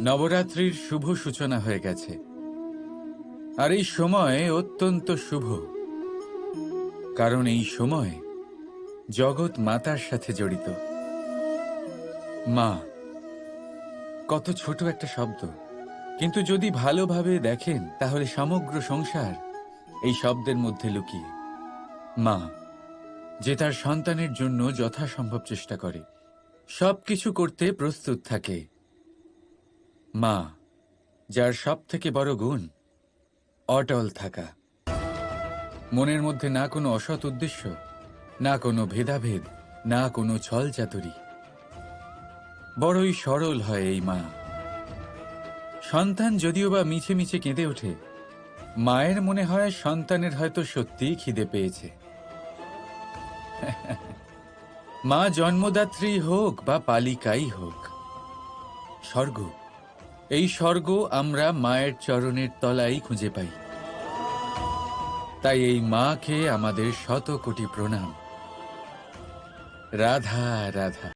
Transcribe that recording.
নবরাত্রির শুভ সূচনা হয়ে গেছে। আর এই সময় অত্যন্ত শুভ। কারণ এই সময় জগৎ মাতার সাথে জড়িত। মা, কত ছোট একটা শব্দ। কিন্তু যদি ভালোভাবে দেখেন, তাহলে সমগ্র সংসার এই শব্দের মধ্যে লুকিয়ে। মা, যে তার সন্তানের জন্য যথাসম্ভব চেষ্টা করে। সবকিছু করতে প্রস্তুত থাকে। মা, যার সব থেকে বড় গুণ, অটল থাকা। মনের মধ্যে না কোনো অসৎ উদ্দেশ্য, না কোনো ভেদাভেদ, না কোনো ছল চাতুরি। বড়ই সরল হয় এই মা। সন্তান যদিও বা মিছে মিছে কেঁদে ওঠে, মায়ের মনে হয় সন্তানের হয়তো সত্যিই খিদে পেয়েছে। মা জন্মদাত্রী হোক বা পালিকাই হোক। স্বর্গ, এই স্বর্গ আমরা মায়ের চরণের তলাই খুঁজে পাই। তাই এই মাকে আমাদের শত কোটি প্রণাম। রাধা রাধা।